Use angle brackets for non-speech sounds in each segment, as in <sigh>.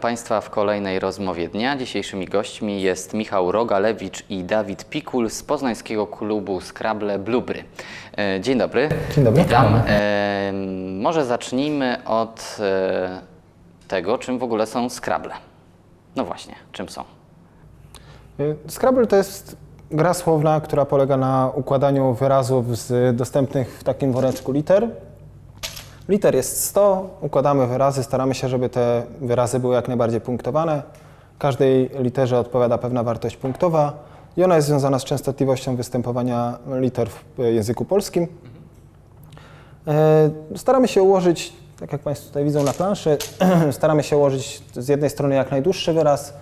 Państwa w kolejnej rozmowie dnia. Dzisiejszymi gośćmi jest Michał Rogalewicz i Dawid Pikul z poznańskiego klubu Scrabble Blubry. E, Dzień dobry. Dzień dobry. Witam. E, może zacznijmy od e, tego, czym w ogóle są Scrabble. No właśnie, czym są? Y, Scrabble to jest gra słowna, która polega na układaniu wyrazów z dostępnych w takim woreczku liter. Liter jest 100, układamy wyrazy, staramy się, żeby te wyrazy były jak najbardziej punktowane. Każdej literze odpowiada pewna wartość punktowa i ona jest związana z częstotliwością występowania liter w języku polskim. E, Staramy się ułożyć, tak jak Państwo tutaj widzą na planszy, <clears throat> staramy się ułożyć z jednej strony jak najdłuższy wyraz,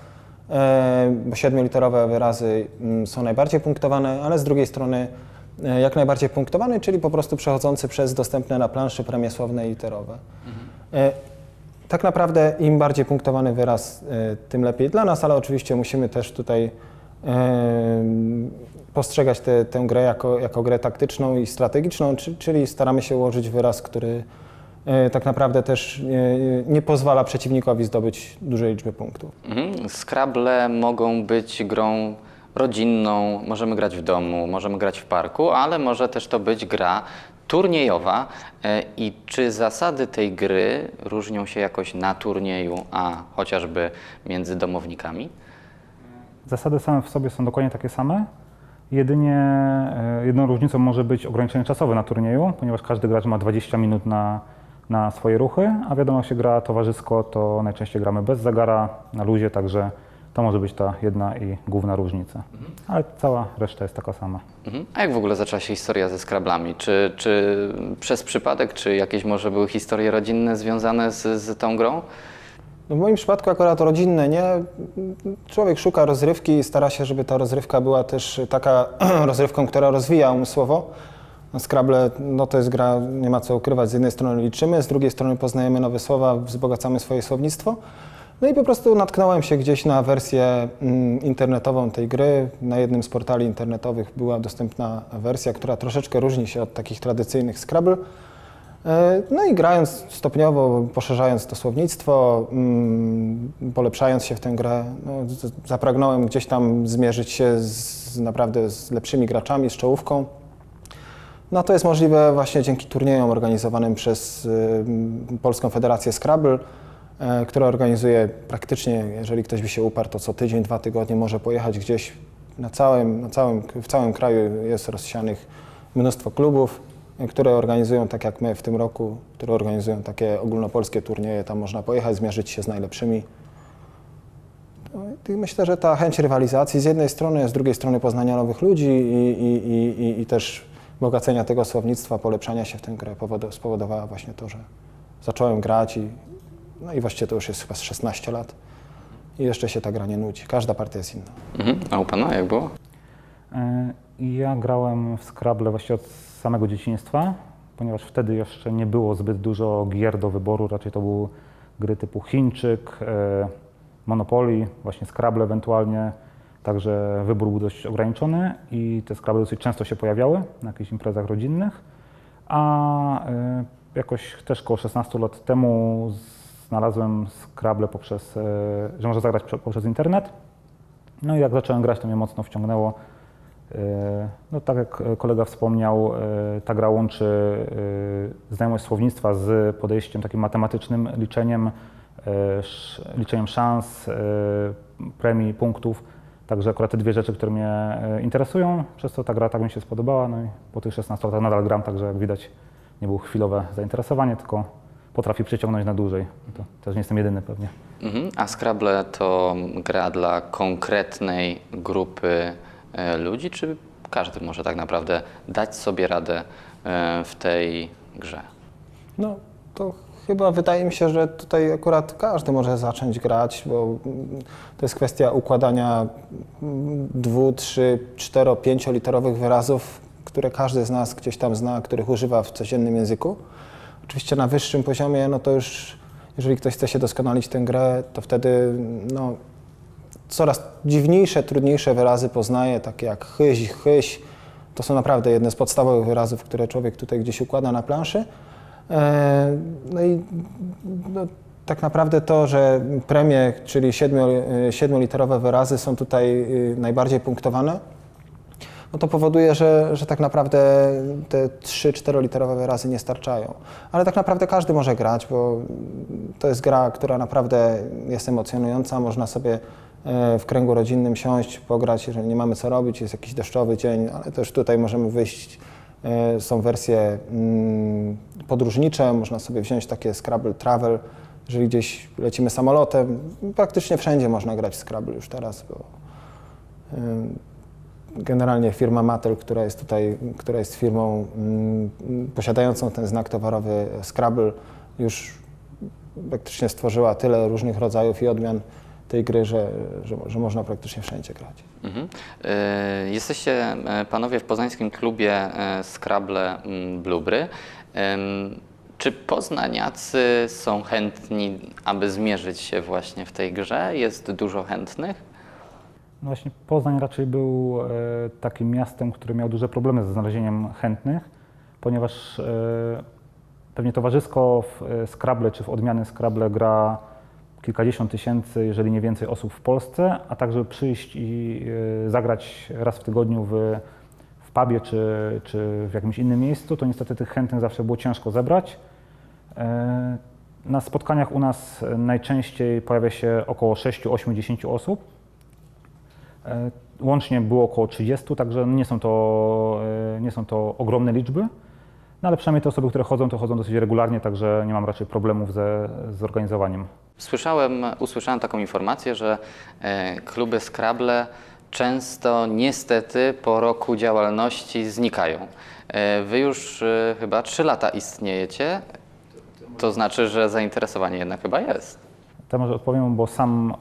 e, bo siedmioliterowe wyrazy mm, są najbardziej punktowane, ale z drugiej strony e, jak najbardziej punktowany, czyli po prostu przechodzący przez dostępne na planszy premie słowne i literowe. E, Tak naprawdę im bardziej punktowany wyraz, e, tym lepiej dla nas, ale oczywiście musimy też tutaj postrzegać tę- tę grę jako, jako grę taktyczną i strategiczną, czy- czyli staramy się ułożyć wyraz, który e, tak naprawdę też e, nie pozwala przeciwnikowi zdobyć dużej liczby punktów. Mhm. Scrabble mogą być grą rodzinną, możemy grać w domu, możemy grać w parku, ale może też to być gra turniejowa. E, I czy zasady tej gry różnią się jakoś na turnieju, a chociażby między domownikami? Zasady same w sobie są dokładnie takie same. Jedynie e, jedną różnicą może być ograniczenie czasowe na turnieju, ponieważ każdy gracz ma 20 minut na, na swoje ruchy, a wiadomo, jak się gra towarzysko, to najczęściej gramy bez zegara, na luzie, także to może być ta jedna i główna różnica. Ale cała reszta jest taka sama. Mhm. A jak w ogóle zaczęła się historia ze Scrablami? Czy, czy przez przypadek, czy jakieś może były historie rodzinne związane z, z tą grą? No w moim przypadku akurat rodzinne, nie? Człowiek szuka rozrywki i stara się, żeby ta rozrywka była też taka <clears throat> rozrywką, która rozwija umysłowo. Scrabble no to jest gra, nie ma co ukrywać, z jednej strony liczymy, z drugiej strony poznajemy nowe słowa, wzbogacamy swoje słownictwo. No i po prostu natknąłem się gdzieś na wersję mm, internetową tej gry. Na jednym z portali internetowych była dostępna wersja, która troszeczkę różni się od takich tradycyjnych Scrabble. E, No i grając stopniowo, poszerzając to słownictwo, mm, polepszając się w tę grę, no, zapragnąłem gdzieś tam zmierzyć się z, naprawdę z lepszymi graczami, z czołówką. No to jest możliwe właśnie dzięki turniejom organizowanym przez y, Polską Federację Scrabble, która organizuje praktycznie, jeżeli ktoś by się uparł, to co tydzień, dwa tygodnie może pojechać gdzieś na całym, na całym, w całym kraju jest rozsianych mnóstwo klubów, e, które organizują, tak jak my w tym roku, które organizują takie ogólnopolskie turnieje. Tam można pojechać, zmierzyć się z najlepszymi. No myślę, że ta chęć rywalizacji z jednej strony, z drugiej strony poznania nowych ludzi i, i, i, i, też bogacenia tego słownictwa, polepszania się w grę powodo- spowodowała właśnie to, że zacząłem grać i, no i właściwie to już jest chyba z 16 lat i jeszcze się ta gra nie nudzi. Każda partia jest inna. Mhm. A u Pana jak było? E, Ja grałem w Scrabble właściwie od samego dzieciństwa, ponieważ wtedy jeszcze nie było zbyt dużo gier do wyboru, raczej to były gry typu Chińczyk, e, Monopoly, właśnie Scrabble ewentualnie, także wybór był dość ograniczony i te Scrabble dosyć często się pojawiały na jakichś imprezach rodzinnych, a e, jakoś też około 16 lat temu znalazłem Scrabble poprzez, e, że można zagrać prze- poprzez internet. No i jak zacząłem grać, to mnie mocno wciągnęło. E, No tak jak kolega wspomniał, e, ta gra łączy e, znajomość słownictwa z podejściem takim matematycznym, liczeniem, e, liczeniem szans, e, premii, punktów. Także akurat te dwie rzeczy, które mnie e, interesują, przez co ta gra tak mi się spodobała. No i po tych 16 latach nadal gram, także jak widać nie było chwilowe zainteresowanie, tylko potrafi przyciągnąć na dłużej. To też nie jestem jedyny pewnie. Mhm. A Scrabble to gra dla konkretnej grupy e, ludzi, czy każdy może tak naprawdę dać sobie radę e, w tej grze? No to chyba wydaje mi się, że tutaj akurat każdy może zacząć grać, bo to jest kwestia układania dwu, trzy, cztero, pięcioliterowych wyrazów, które każdy z nas gdzieś tam zna, których używa w codziennym języku. Oczywiście na wyższym poziomie, no to już jeżeli ktoś chce się doskonalić tę grę, to wtedy no, coraz dziwniejsze, trudniejsze wyrazy poznaje, takie jak chyś, chyś. To są naprawdę jedne z podstawowych wyrazów, które człowiek tutaj gdzieś układa na planszy. E, No i no, tak naprawdę to, że premie, czyli siedmioliterowe wyrazy są tutaj y, najbardziej punktowane, no to powoduje, że, że tak naprawdę te 3-4 literowe wyrazy nie starczają. Ale tak naprawdę każdy może grać, bo to jest gra, która naprawdę jest emocjonująca. Można sobie e, w kręgu rodzinnym siąść, pograć, jeżeli nie mamy co robić, jest jakiś deszczowy dzień, ale też tutaj możemy wyjść. e, Są wersje mm, podróżnicze, można sobie wziąć takie Scrabble Travel, jeżeli gdzieś lecimy samolotem. Praktycznie wszędzie można grać w Scrabble już teraz, bo generalnie firma Mattel, która jest tutaj, która jest firmą mm, posiadającą ten znak towarowy Scrabble, już praktycznie stworzyła tyle różnych rodzajów i odmian tej gry, że, że, że można praktycznie wszędzie grać. Mhm. E, Jesteście e, panowie w poznańskim klubie e, Scrabble mm, Blubry. Czy poznaniacy są chętni, aby zmierzyć się właśnie w tej grze? Jest dużo chętnych? No właśnie Poznań raczej był e, takim miastem, które miało duże problemy ze znalezieniem chętnych, ponieważ e, pewnie towarzysko w e, Scrabble czy w odmiany Scrabble gra kilkadziesiąt tysięcy, jeżeli nie więcej osób w Polsce, a także przyjść i zagrać raz w tygodniu w, w pubie czy, czy w jakimś innym miejscu, to niestety tych chętnych zawsze było ciężko zebrać. Na spotkaniach u nas najczęściej pojawia się około 6, 8, 10 osób. E, Łącznie było około 30, także nie są to, e, nie są to ogromne liczby. No ale przynajmniej te osoby, które chodzą, to chodzą dosyć regularnie, także nie mam raczej problemów ze zorganizowaniem. Słyszałem, usłyszałem taką informację, że e, kluby Scrabble często niestety po roku działalności znikają. Wy już chyba 3 lata istniejecie, to znaczy, że zainteresowanie jednak chyba jest. Może odpowiem, bo sam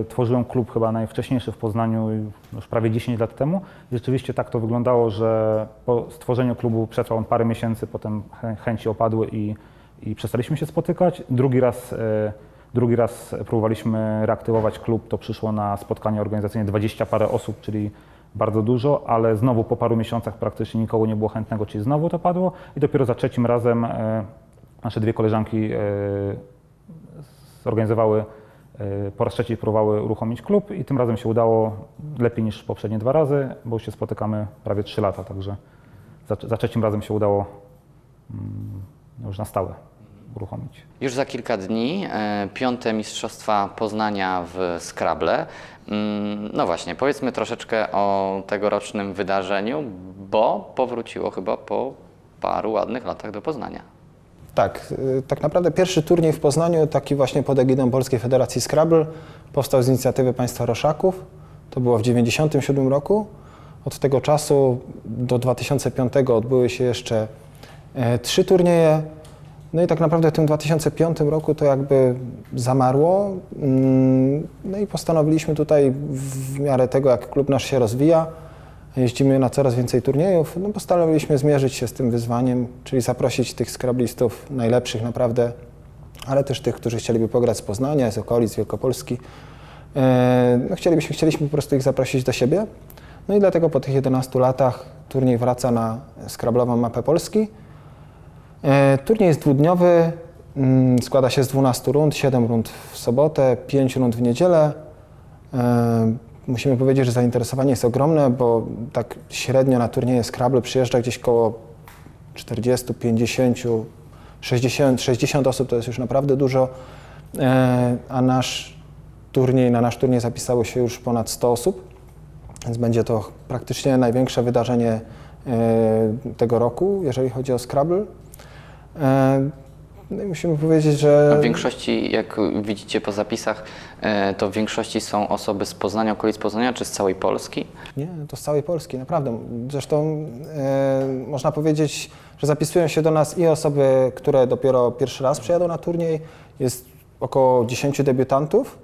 e, tworzyłem klub chyba najwcześniejszy w Poznaniu już prawie 10 lat temu. Rzeczywiście tak to wyglądało, że po stworzeniu klubu przetrwał on parę miesięcy, potem chę- chęci opadły i, i przestaliśmy się spotykać. Drugi raz, e, drugi raz próbowaliśmy reaktywować klub, to przyszło na spotkanie organizacyjne 20 parę osób, czyli bardzo dużo, ale znowu po paru miesiącach praktycznie nikogo nie było chętnego, czyli znowu to padło i dopiero za trzecim razem e, nasze dwie koleżanki zorganizowały, e, po raz trzeci próbowały uruchomić klub i tym razem się udało lepiej niż poprzednie dwa razy, bo już się spotykamy prawie trzy lata, także za, za trzecim razem się udało mm, już na stałe uruchomić. Już za kilka dni e, piąte Mistrzostwa Poznania w Scrabble. Mm, No właśnie, powiedzmy troszeczkę o tegorocznym wydarzeniu, bo powróciło chyba po paru ładnych latach do Poznania. Tak, y, tak naprawdę pierwszy turniej w Poznaniu, taki właśnie pod egidą Polskiej Federacji Scrabble, powstał z inicjatywy państwa Roszaków. To było w 1997 roku. Od tego czasu do 2005 odbyły się jeszcze e, trzy turnieje. No i tak naprawdę w tym 2005 roku to jakby zamarło. Mm, No i postanowiliśmy tutaj w miarę tego, jak klub nasz się rozwija, jeździmy na coraz więcej turniejów, no postanowiliśmy zmierzyć się z tym wyzwaniem, czyli zaprosić tych skrablistów najlepszych naprawdę, ale też tych, którzy chcieliby pograć z Poznania, z okolic Wielkopolski. E, No chcielibyśmy, chcieliśmy po prostu ich zaprosić do siebie. No i dlatego po tych 11 latach turniej wraca na skrablową mapę Polski. E, Turniej jest dwudniowy, mm, składa się z 12 rund, 7 rund w sobotę, 5 rund w niedzielę. E, Musimy powiedzieć, że zainteresowanie jest ogromne, bo tak średnio na turnieje Scrabble przyjeżdża gdzieś koło 40, 50, 60, 60 osób, to jest już naprawdę dużo, E, a nasz turniej, na nasz turniej zapisało się już ponad 100 osób, więc będzie to praktycznie największe wydarzenie e, tego roku, jeżeli chodzi o Scrabble. No musimy powiedzieć, że... W większości, jak widzicie po zapisach, e, to w większości są osoby z Poznania, okolic Poznania, czy z całej Polski? Nie, to z całej Polski, naprawdę. Zresztą e, można powiedzieć, że zapisują się do nas i osoby, które dopiero pierwszy raz przyjadą na turniej. Jest około 10 debiutantów,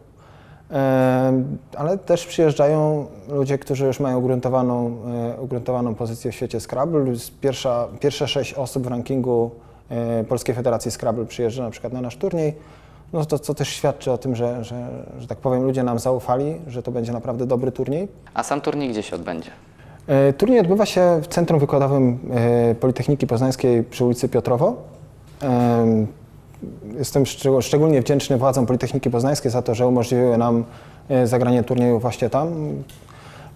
e, ale też przyjeżdżają ludzie, którzy już mają ugruntowaną, e, ugruntowaną pozycję w świecie Scrabble. Pierwsza, pierwsze sześć osób w rankingu Polskiej Federacji Scrabble przyjeżdża na przykład na nasz turniej. No to co też świadczy o tym, że, że, że tak powiem ludzie nam zaufali, że to będzie naprawdę dobry turniej. A sam turniej gdzie się odbędzie? E, Turniej odbywa się w Centrum Wykładowym e, Politechniki Poznańskiej przy ulicy Piotrowo. Em, jestem szczeg- szczególnie wdzięczny władzom Politechniki Poznańskiej za to, że umożliwiły nam e, zagranie turnieju właśnie tam.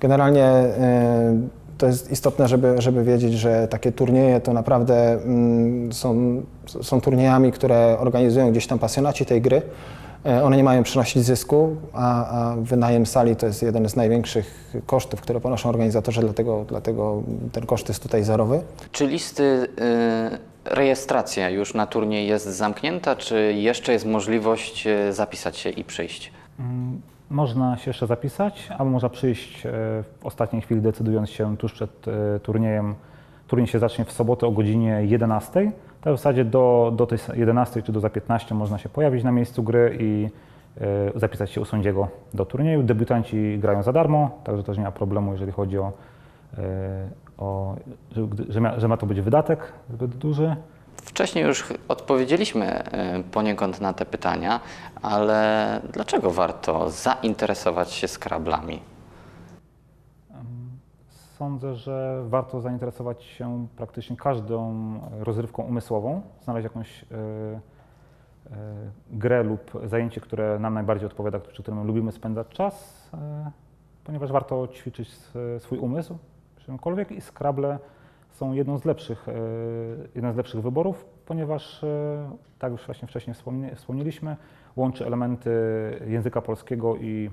Generalnie e, to jest istotne, żeby, żeby wiedzieć, że takie turnieje to naprawdę mm, są, są turniejami, które organizują gdzieś tam pasjonaci tej gry. E, One nie mają przynosić zysku, a, a wynajem sali to jest jeden z największych kosztów, które ponoszą organizatorzy, dlatego, dlatego ten koszt jest tutaj zerowy. Czy listy, y, rejestracja już na turniej jest zamknięta, czy jeszcze jest możliwość y, zapisać się i przyjść? Mm, Można się jeszcze zapisać, albo można przyjść e, w ostatniej chwili, decydując się tuż przed e, turniejem. Turniej się zacznie w sobotę o godzinie 11. Tak w zasadzie do, do tej 11 czy do za 15 można się pojawić na miejscu gry i e, zapisać się u sędziego do turnieju. Debiutanci grają za darmo, także też nie ma problemu, jeżeli chodzi o, o że, że, ma, że ma to być wydatek zbyt duży. Wcześniej już odpowiedzieliśmy y, poniekąd na te pytania, ale dlaczego warto zainteresować się skrablami? Sądzę, że warto zainteresować się praktycznie każdą rozrywką umysłową, znaleźć jakąś e, e, grę lub zajęcie, które nam najbardziej odpowiada, przy którym lubimy spędzać czas, e, ponieważ warto ćwiczyć swój umysł czymkolwiek i Scrabble są jedną z lepszych, e, jeden z lepszych wyborów, ponieważ, e, tak już właśnie wcześniej wspomnie- wspomnieliśmy, łączy elementy języka polskiego i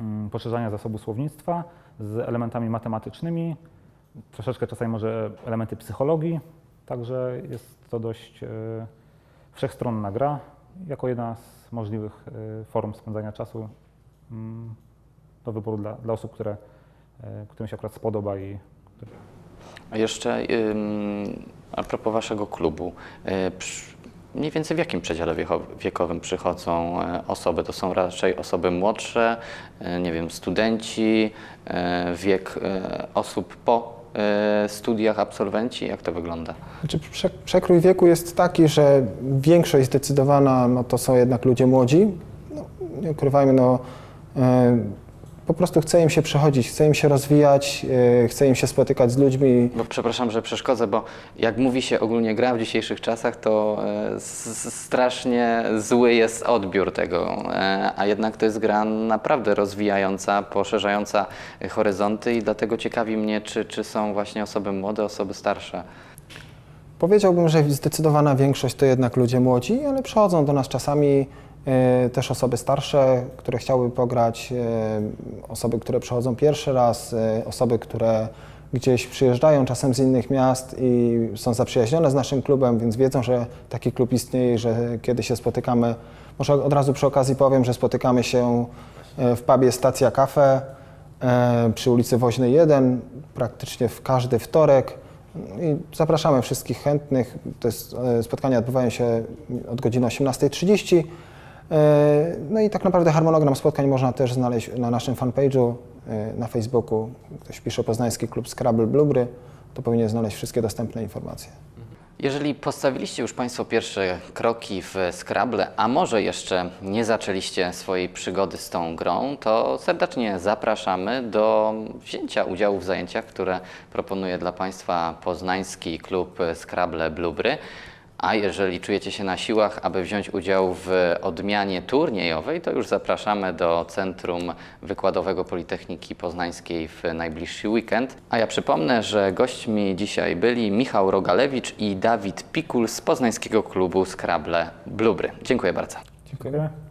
mm, poszerzania zasobu słownictwa z elementami matematycznymi, troszeczkę czasami może elementy psychologii, także jest to dość e, wszechstronna gra, jako jedna z możliwych form spędzania czasu mm, do wyboru dla, dla osób, które, którym się akurat spodoba i A jeszcze a propos waszego klubu, y, mniej więcej w jakim przedziale wiekowym przychodzą e, osoby? To są raczej osoby młodsze, e, nie wiem, studenci, e, wiek osób po studiach, absolwenci? Jak to wygląda? Znaczy, prze, przekrój wieku jest taki, że większość zdecydowana no, to są jednak ludzie młodzi. No, nie ukrywajmy, no, po prostu chce im się przechodzić, chce im się rozwijać, e, chce im się spotykać z ludźmi. Bo przepraszam, że przeszkodzę, bo jak mówi się ogólnie gra w dzisiejszych czasach, to e, s- strasznie zły jest odbiór tego, e, a jednak to jest gra naprawdę rozwijająca, poszerzająca horyzonty i dlatego ciekawi mnie, czy, czy są właśnie osoby młode, osoby starsze. Powiedziałbym, że zdecydowana większość to jednak ludzie młodzi, ale przychodzą do nas czasami też osoby starsze, które chciałyby pograć, e, osoby, które przychodzą pierwszy raz, e, osoby, które gdzieś przyjeżdżają czasem z innych miast i są zaprzyjaźnione z naszym klubem, więc wiedzą, że taki klub istnieje że kiedy się spotykamy, może od razu przy okazji powiem, że spotykamy się e, w pubie Stacja Cafe e, przy ulicy Woźnej 1, praktycznie w każdy wtorek. I zapraszamy wszystkich chętnych. Jest, e, spotkania odbywają się od godziny 18.30. E, No i tak naprawdę harmonogram spotkań można też znaleźć na naszym fanpage'u e, na Facebooku. Ktoś pisze Poznański Klub Scrabble Blubry, to powinien znaleźć wszystkie dostępne informacje. Jeżeli postawiliście już Państwo pierwsze kroki w Scrabble, a może jeszcze nie zaczęliście swojej przygody z tą grą, to serdecznie zapraszamy do wzięcia udziału w zajęciach, które proponuje dla Państwa poznański klub Scrabble Blubry. A jeżeli czujecie się na siłach, aby wziąć udział w odmianie turniejowej, to już zapraszamy do Centrum Wykładowego Politechniki Poznańskiej w najbliższy weekend. A ja przypomnę, że gośćmi dzisiaj byli Michał Rogalewicz i Dawid Pikul z poznańskiego klubu Scrabble Blubry. Dziękuję bardzo. Dziękuję.